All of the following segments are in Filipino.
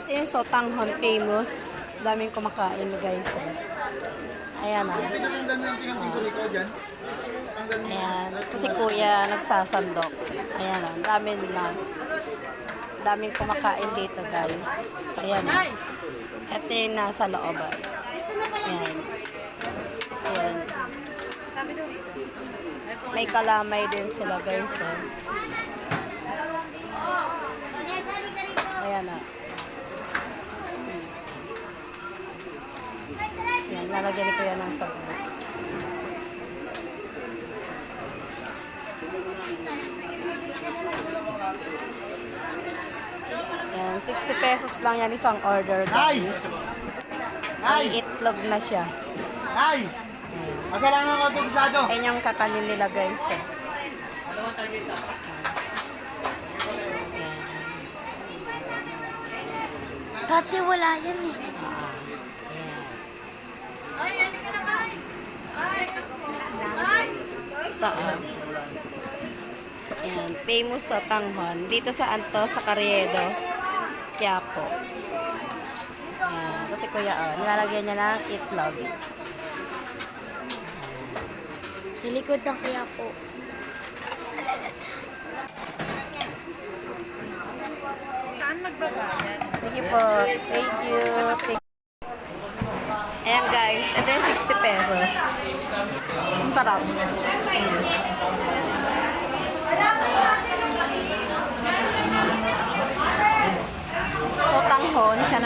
Ito yung sotanghon famous. Daming kumakain guys. eh. Ayan ah. Tanggal mo. Ayan. Kasi kuya nagsasandok. Ayan ah. Dami na. Daming kumakain dito guys. Ayan ah. Ito yung nasa loob. Ayan. Ayan. May kalamay din sila guys. Eh. Ayan ah. Ayan, lalagyan ko yan ng sabon. Ayan, 60 pesos lang yan isang order Ay! guys. Ay! May itlog na siya. Ay! Masalangan ko ito bisado. Ayan yung kakanin nila guys. Eh. Dati wala yan eh. Saan? Ayan, famous sa Tanghon. Dito sa Anto, sa Carriedo, Quiapo. Ayan, kasi kuya, oh, nilalagyan niya ng itlog. Sa likod ng kaya po. Sige po, thank you. Thank Ayan guys, ito yung 60 pesos. Ang sarap. So,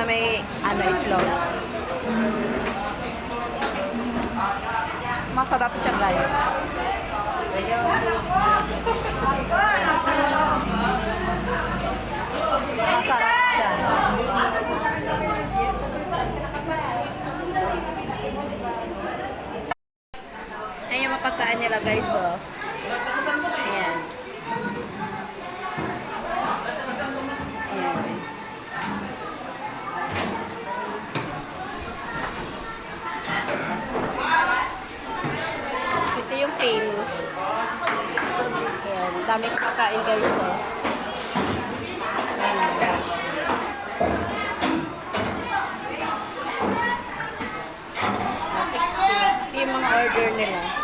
may ano, itlog. Masarap siya guys. Masarap siya. Ayan yung mga pagkain nila guys, oh. Dami pagkain guys, oh. Ayan. Ah, 60. Ito yung mga order nila.